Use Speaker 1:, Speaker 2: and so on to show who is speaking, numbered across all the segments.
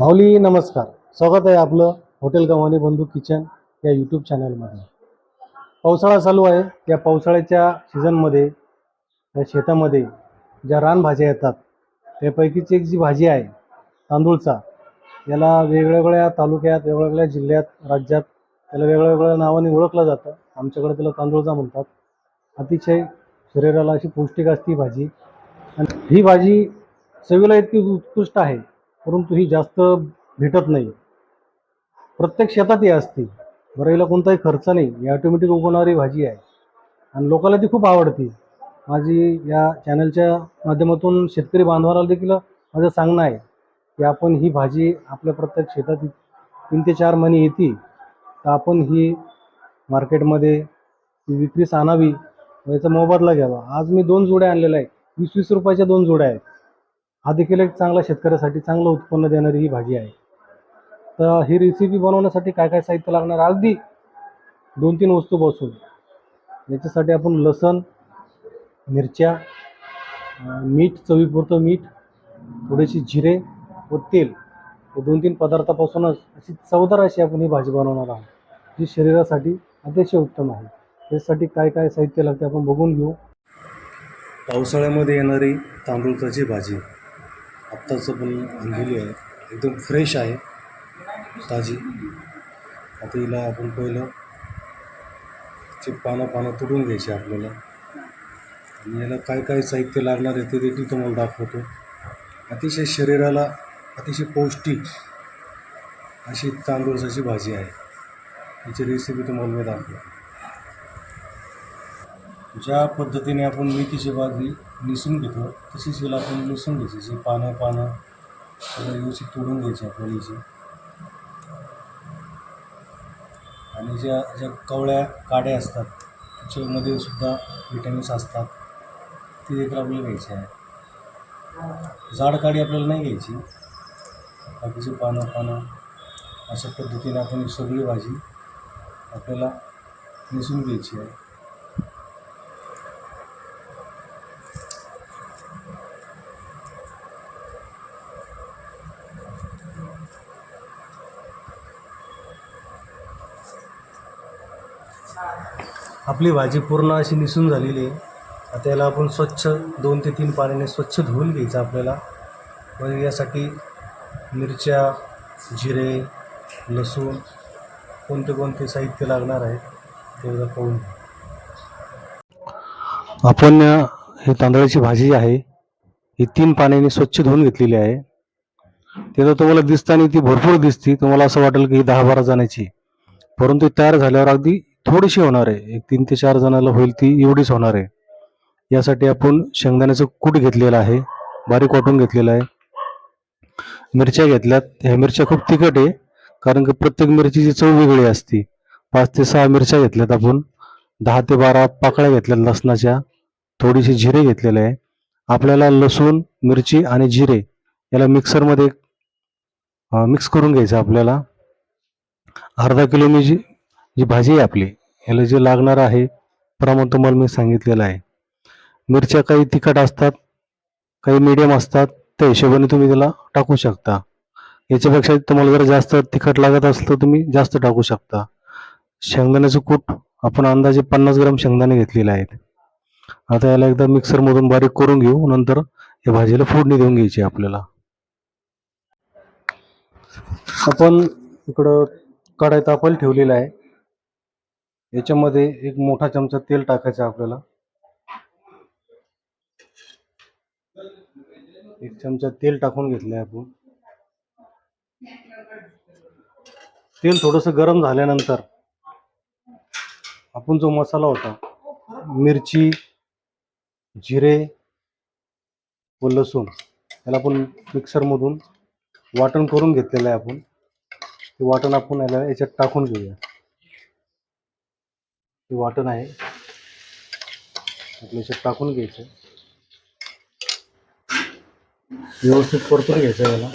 Speaker 1: माऊली नमस्कार. स्वागत आहे आपलं हॉटेल गव्हाणे बंधू किचन या यूट्यूब चॅनलमध्ये पावसाळा चालू आहे. या पावसाळ्याच्या सीझनमध्ये या शेतामध्ये ज्या रानभाज्या येतात त्यापैकीच एक जी भाजी आहे तांदूळचा याला वेगवेगळ्या तालुक्यात वेगवेगळ्या जिल्ह्यात राज्यात त्याला वेगळ्या वेगळ्या नावाने ओळखलं जातं. आमच्याकडे त्याला तांदूळचा म्हणतात. अतिशय शरीराला अशी पौष्टिक असते ही भाजी. आणि ही भाजी चवीला इतकी उत्कृष्ट आहे परंतु ही जास्त भेटत नाही. प्रत्येक शेतात ही असते. बरं कोणताही खर्च नाही. ही ऑटोमॅटिक उगवणारी भाजी आहे. आणि लोकांना ती खूप आवडते. माझी या चॅनलच्या माध्यमातून शेतकरी बांधवाला देखील माझं सांगणं आहे की आपण ही भाजी आपल्या प्रत्येक शेतात तीन ते चार महिने येते तर आपण ही मार्केटमध्ये ती विक्रीस आणावी याचा मोबदला घ्यावा. आज मी दोन जोड्या आणलेल्या आहेत. वीस वीस रुपयाच्या दोन जोड्या आहेत. हा देखील एक चांगला शेतकऱ्यासाठी चांगलं उत्पन्न देणारी ही भाजी आहे. तर ही रेसिपी बनवण्यासाठी काय काय साहित्य लागणार? अगदी दोन तीन वस्तू बसून. याच्यासाठी आपण लसण मिरच्या मीठ चवीपुरतं मीठ थोडेसे जिरे व तेल हे दोन तीन पदार्थापासूनच अशी चवदार अशी आपण ही भाजी बनवणार आहोत. जी शरीरासाठी अतिशय उत्तम आहे. त्यासाठी काय काय साहित्य लागते आपण बघून घेऊ. पावसाळ्यामध्ये येणारी तांदूळाची भाजी. आत्ताचं पण आणलेली आहे. एकदम फ्रेश आहे. ताजी. आता हिला आपण पहिलं चे पानं पानं तुडून घ्यायचे आपल्याला. आणि याला काय काय साहित्य लागणार आहे ते देखील तुम्हाला दाखवतो. अतिशय शरीराला अतिशय पौष्टिक अशी तांदूळसाची भाजी आहे. याची रेसिपी तुम्हाला मी दाखवतो. ज्या पद्धतीने आपण मेथीची भाजी निसून घेतो तशीच हिला आपण निसून घ्यायची पानं पानं सगळं व्यवस्थित तोडून घ्यायची आपल्याला आणि ज्या ज्या कवळ्या काड्या असतात त्याच्यामध्ये सुद्धा विटॅमिन्स असतात ते देखील आपल्याला घ्यायची आहे. जाड काडी आपल्याला नाही घ्यायची. बाकीची पानं पानं अशा पद्धतीने आपण सगळी भाजी आपल्याला निसून घ्यायची आहे. आपली भाजी पूर्ण अशी निसून झालेली आहे. आता याला आपण स्वच्छ दोन ते तीन पाण्याने स्वच्छ धुवून घ्यायचं आपल्याला. व यासाठी मिरच्या जिरे लसूण कोणते कोणते साहित्य लागणार आहे ते एकदा पाहून आपण हे तांदळाची भाजी आहे ही तीन पाण्याने स्वच्छ धुवून घेतलेली आहे. ते तर तुम्हाला दिसताना ती भरपूर दिसते तुम्हाला असं वाटेल की ही दहा बारा जाण्याची परंतु तयार झाल्यावर अगदी थोडीशी होणार आहे. एक तीन ते चार जणाला होईल ती एवढीच होणार आहे. यासाठी आपण शेंगदाण्याचं कूट घेतलेलं आहे. बारीक वाटून घेतलेलं आहे. मिरच्या घेतल्यात. ह्या मिरच्या खूप तिखट आहे. कारण की प्रत्येक मिरचीची चव वेगळी असते. पाच ते सहा मिरच्या घेतल्यात आपण. दहा ते बारा पाकळ्या घेतल्यात लसणाच्या. थोडीशी जिरे घेतलेले आहे. आपल्याला लसूण मिरची आणि जिरे याला मिक्सरमध्ये मिक्स करून घ्यायचं आपल्याला. अर्धा किलो मी जी जी भाजी आहे आपली ह्याला जे लागणार आहे प्रमाण तुम्हाला मी सांगितलेलं आहे. मिरच्या काही तिखट असतात काही मीडियम असतात त्या हिशोबाने तुम्ही त्याला टाकू शकता. याच्यापेक्षा तुम्हाला जर जास्त तिखट लागत असलं तर तुम्ही जास्त टाकू शकता. शेंगदाण्याचं कूट आपण अंदाजे पन्नास ग्राम शेंगदाणे घेतलेले आहेत. आता याला एकदा मिक्सरमधून बारीक करून घेऊ नंतर या भाजीला फोडणी देऊन घ्यायची आहे आपल्याला. आपण इकडं कढाई तापायला ठेवलेला आहे. याच्यामध्ये एक मोठा चमचा तेल टाकायचं आपल्याला. एक चमचा तेल टाकून घेतलंय आपण. तेल थोडस गरम झाल्यानंतर आपण जो मसाला होता मिरची जिरे व लसूण याला आपण मिक्सरमधून वाटण करून घेतलेलं आहे आपण. ते वाटण आपण याला याच्यात टाकून घेऊया. ही वाटण आहे. आपल्या याच्यात टाकून घ्यायचं. व्यवस्थित परतून घ्यायचं याला.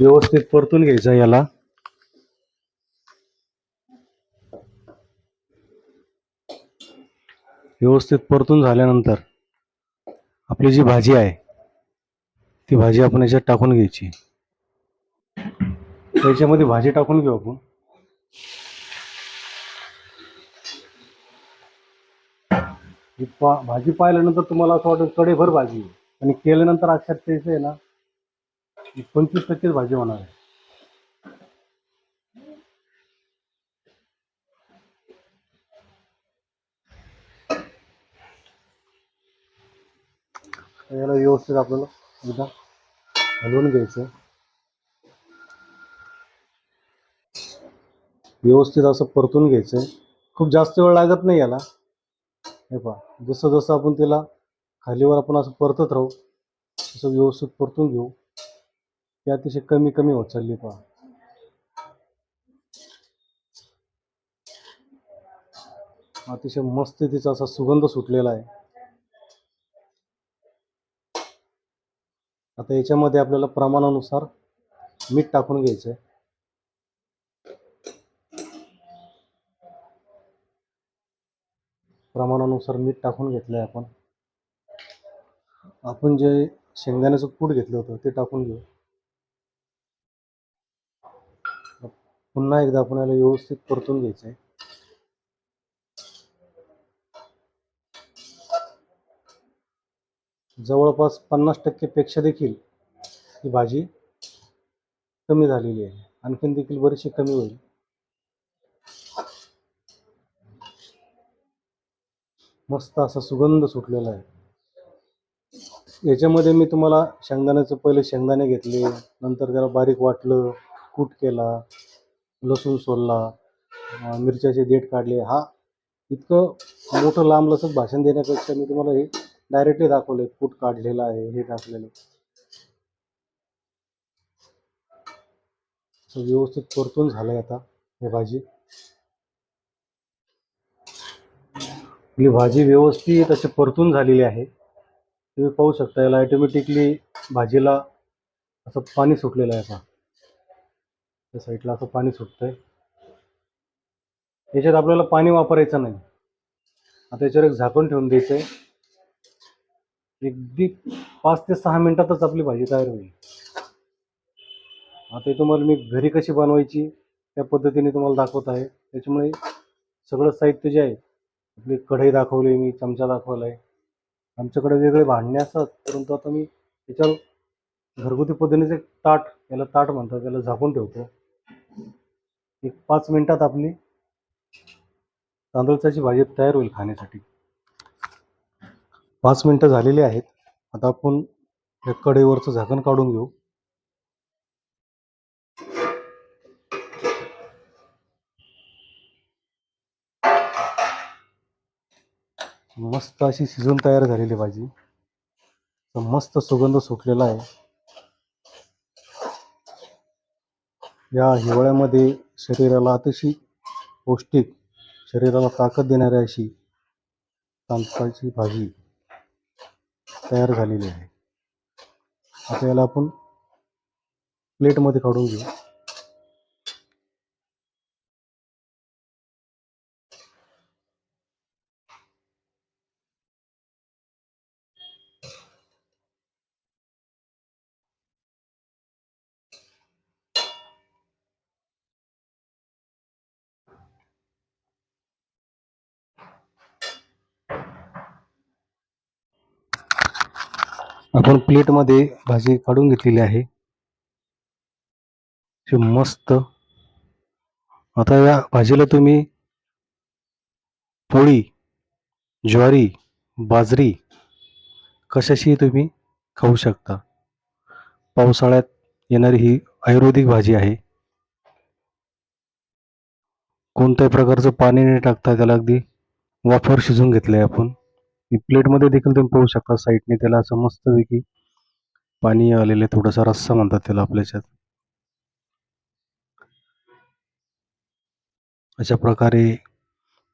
Speaker 1: व्यवस्थित परतून घ्यायचं याला. व्यवस्थित परतून झाल्यानंतर आपली जी भाजी आहे ती भाजी आपण याच्यात टाकून घ्यायची. त्याच्यामध्ये भाजी टाकून घेऊ आपण. ही पा भाजी पाहिल्यानंतर तुम्हाला असं वाटेल कडेभर भाजी आहे. आणि केल्यानंतर अक्षर त्याचं आहे ना पंचवीस टक्केच भाजी होणार आहे तर याला व्यवस्थित आपल्याला एकदा हलवून घ्यायचं व्यवस्थित असं परतून घ्यायचं. खूप जास्त वेळ लागत नाही याला. हे पहा जसं जसं आपण त्याला खालीवर आपण असं परतत राहू तसं व्यवस्थित परतून घेऊ. ते अतिशय कमी कमी होत चालली पहा. अतिशय मस्त तिचा असा सुगंध सुटलेला आहे. आता याच्यामध्ये आपल्याला प्रमाणानुसार मीठ टाकून घ्यायचं आहे प्रमाणानुसार मीठ टाकून घेतलंय आपण. आपण जे शेंगदाण्याचं कूट घेतलं होतं ते टाकून घेऊ. पुन्हा एकदा आपण याला व्यवस्थित परतून घ्यायचं आहे जवळपास पन्नास टक्केपेक्षा देखील ही भाजी कमी झालेली आहे. आणखीन देखील बरीचशी कमी होईल. मस्त असा सुगंध सुटलेला आहे. याच्यामध्ये मी तुम्हाला शेंगदाण्याचं पहिले शेंगदाणे घेतले नंतर त्याला बारीक वाटलं कूट केला लसूण सोलला मिरच्याचे देठ काढले. हा इतकं मोठं लांब भाषण देण्यापेक्षा मी तुम्हाला हे डायरेक्टली दाखवले कूट काढलेलं आहे हे टाकलेलं. व्यवस्थित परतून झालं आहे आता हे भाजी. आपली भाजी व्यवस्थित अशी परतून झालेली आहे. तुम्ही पाहू शकता याला ऑटोमॅटिकली भाजीला असं पाणी सुटलेलं आहे आता. त्या साईडला असं पाणी सुटतंय. याच्यात आपल्याला पाणी वापरायचं नाही. आता याच्यावर एक झाकण ठेवून द्यायचं आहे अगदी पाच ते सहा मिनिटातच आपली भाजी तयार होईल. आता तुम्हाला मी घरी कशी बनवायची त्या पद्धतीने तुम्हाला दाखवत आहे. त्याच्यामुळे सगळं साहित्य जे आहे आपली कढई दाखवली मी चमचा दाखवला आहे आमच्याकडे वेगळे भांडणे असतात परंतु आता मी त्याच्यावर घरगुती पद्धतीने ताट याला ताट म्हणतात त्याला झाकून ठेवतो. एक पाच मिनिटात आपली तांदूळचाची भाजी तयार होईल खाण्यासाठी. पाच मिनटं झालेली आहेत. आता आपण या कढईवरचं झाकण काढून घेऊ. मस्त अशी शिजून तयार झालेली भाजी. मस्त सुगंध सुटलेला आहे. या हिवाळ्यामध्ये शरीराला अतिशय पौष्टिक शरीराला ताकद देणारी अशी तांदळाची भाजी तयार झालेली आहे. आता याला आपण प्लेटमध्ये काढून घेऊ. आपण प्लेटमध्ये भाजी काढून घेतलेली आहे. मस्त. आता या भाजीला तुम्ही पोळी ज्वारी बाजरी कशाशी तुम्ही खाऊ शकता? पावसाळ्यात येणारी ही आयुर्वेदिक भाजी आहे. कोणत्याही प्रकारचं पाणी नाही टाकता त्याला अगदी वाफेवर शिजून घेतलं आहे आपण. प्लेटमध्ये देखील तुम्ही पाहू शकता साईडने त्याला असं मस्तपैकी पाणी आलेले थोडासा रस्सा म्हणतात त्याला आपल्याच्यात अशा प्रकारे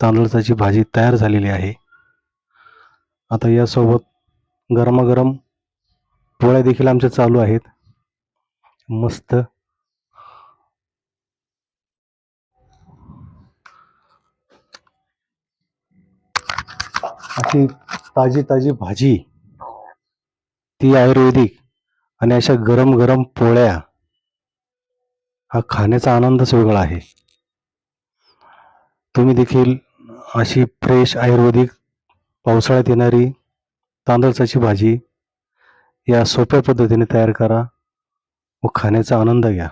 Speaker 1: तांदळाची भाजी तयार झालेली आहे. आता यासोबत गरमागरम पोळ्या देखील आमच्या चालू आहेत. मस्त ती ताजी ताजी भाजी ती आयुर्वेदिक आणि अशा गरम गरम पोळ्या हा खाण्याचा आनंदच वेगळा आहे. तुम्ही देखील अशी फ्रेश आयुर्वेदिक पावसाळ्यात येणारी तांदळाची भाजी या सोप्या पद्धतीने तयार करा व खाण्याचा आनंद घ्या.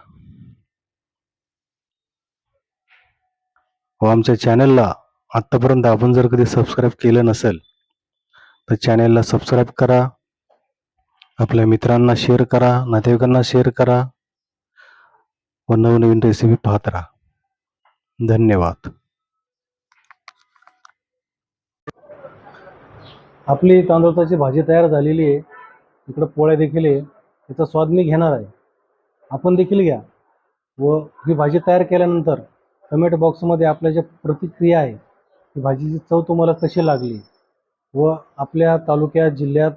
Speaker 1: व आमच्या चॅनलला आत्तापर्यंत आपण जर कधी सबस्क्राईब केलं नसेल तर चॅनेलला सबस्क्राईब करा. आपल्या मित्रांना शेअर करा नातेवाईकांना शेअर करा व नवनवीन रेसिपी पाहत राहा. धन्यवाद. आपली तांदळाची भाजी तयार झालेली आहे. इकडं पोळ्या देखील आहे. त्याचा स्वाद मी घेणार आहे. आपण देखील घ्या. व ही भाजी तयार केल्यानंतर कमेंट बॉक्समध्ये आपल्या ज्या प्रतिक्रिया आहे ही भाजीची चव तुम्हाला कशी लागली? व आपल्या तालुक्यात जिल्ह्यात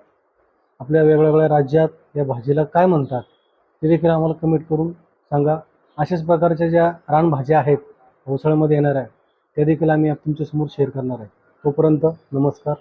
Speaker 1: आपल्या वेगवेगळ्या राज्यात या भाजीला काय म्हणतात ते देखील आम्हाला कमेंट करून सांगा. अशाच प्रकारच्या ज्या रानभाज्या आहेत पावसाळ्यामध्ये येणार आहे त्या देखील आम्ही तुमच्यासमोर शेअर करणार आहे. तोपर्यंत नमस्कार.